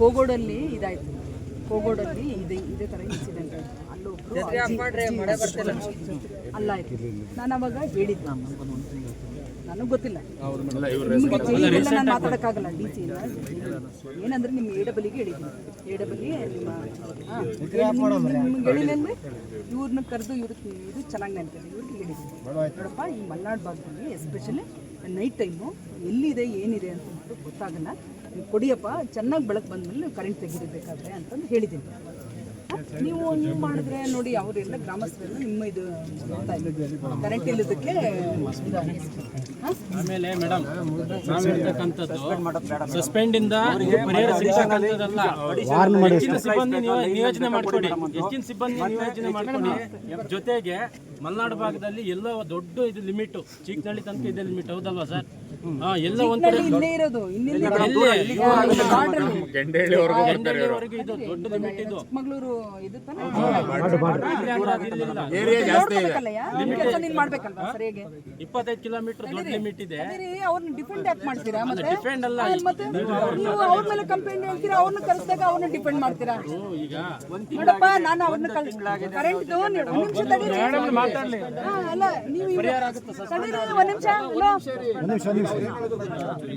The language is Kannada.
ಕೋಗೋಡಲ್ಲಿ ಇದಾಯ್ತು. ಕೋಗೋಡಲ್ಲಿ ಇದೆ ಇದೇ ಥರ ಇನ್ಸಿಡೆಂಟ್ ಆಯಿತು. ಅಲ್ಲ ಆಯ್ತು. ನಾನು ಅವಾಗ ಹೇಳಿದ್ದು ನನಗೆ ಗೊತ್ತಿಲ್ಲ. ನಾನು ಮಾತಾಡೋಕ್ಕಾಗಲ್ಲ ಡಿ ಸಿ ಏನಂದ್ರೆ ನಿಮ್ಮ ಎ ಡಬಲಿಗೆ ಹೇಳಿದ್ದೀನಿ. ಎ ಡಬಲಿ ನಿಮ್ಮ ಹಾಂ. ನಿಮ್ಗೆ ಇವ್ರನ್ನ ಕರೆದು ಇವ್ರ ಇದು ಚೆನ್ನಾಗಿ ನೆನಪಿದೆ. ಇವ್ರಿಗೆ ಹೇಳಿದ್ದೀನಿ. ನೋಡಪ್ಪ ಈ ಮಲ್ನಾಡು ಭಾಗದಲ್ಲಿ ಎಸ್ಪೆಷಲಿ ನೈಟ್ ಟೈಮು ಎಲ್ಲಿದೆ, ಏನಿದೆ ಅಂತ ಗೊತ್ತಾಗಲ್ಲ ನೀವು ಕೊಡಿಯಪ್ಪ, ಚೆನ್ನಾಗಿ ಬೆಳಕು ಬಂದಮೇಲೆ ಕರೆಂಟ್ ತೆಗಿಬೇಕಾದ್ರೆ ಅಂತಂದು ಹೇಳಿದ್ದೀನಿ? ನೀವು ನೀವು ಮಾಡಿದ್ರೆ ನೋಡಿ ಅವರೆಲ್ಲ ಗ್ರಾಮಸ್ಥರೆಲ್ಲ ನಿಮ್ಮ ಇದು ಕರೆಂಟ್ ಇಲ್ಲದಕ್ಕೆ ಹ? ಆಮೇಲೆ ಮೇಡಮ್ ನಾವು ಹೇಳ್ತಕ್ಕಂಥದ್ದು ಸಸ್ಪೆಂಡ್ ಇಂದ ಪರಿಹಾರ ಸಿಗ್ತಕ್ಕಂಥದ್ದಲ್ಲ. ಹೆಚ್ಚಿನ ಸಿಬ್ಬಂದಿ ನಿಯೋ- ನಿಯೋಜನೆ ಮಾಡ್ಕೊಡಿ. ಹೆಚ್ಚಿನ ಸಿಬ್ಬಂದಿ ನಿಯೋಜನೆ ಮಾಡ್ಕೊಡಿ. ಜೊತೆಗೆ ಮಲೆನಾಡು ಭಾಗದಲ್ಲಿ ಎಲ್ಲೋ ದೊಡ್ಡ ಇದು ಲಿಮಿಟ್ ಚೀಕ್ನಳ್ಳಿ ತನಕ ಇದೆ ಲಿಮಿಟ್ ಹೌದಲ್ವಾ ಸರ್? ಹಾ ಎಲ್ಲ ಒಂದ್ ಕಡೆ ಇರೋದು. ಇದು ದೊಡ್ಡ ಲಿಮಿಟ್ ಇದು. ಇದು ನೀನ್ ಮಾಡ್ಬೇಕಲ್ವಾ ಸರಿಯಾಗಿ ಇಪ್ಪತ್ತೈದು ಕಿಲೋಮೀಟರ್ ದೊಡ್ಡ ಲಿಮಿಟ್ ಇದೆ. ಅವ್ರನ್ನ ಡಿಪೆಂಡ್ ಯಾಕೆ ಮಾಡ್ತೀರಾ ಮತ್ತೆ? ಡಿಫೆಂಡ್ ಅಲ್ಲ. ಮತ್ತೆ ನೀವು ಅವ್ರ ಮೇಲೆ ಕಂಪ್ಲೇಂಟ್ ಹೇಳ್ತೀರಾ ಅವ್ರನ್ನ ಕರೆಸಿದಾಗ ಅವ್ರನ್ನ ಡಿಪೆಂಡ್ ಮಾಡ್ತೀರಾ? ಈಗ ಒಂದ್ ನೋಡಪ್ಪ ನಾನು ಅವ್ರನ್ನ ಕರೆಂಟ್ ಒಂದು ನಿಮಿಷ ತಡೀರಿ. ಹಾ, ಅಲ್ಲ ನೀವು ಒಂದ್ ನಿಮಿಷ.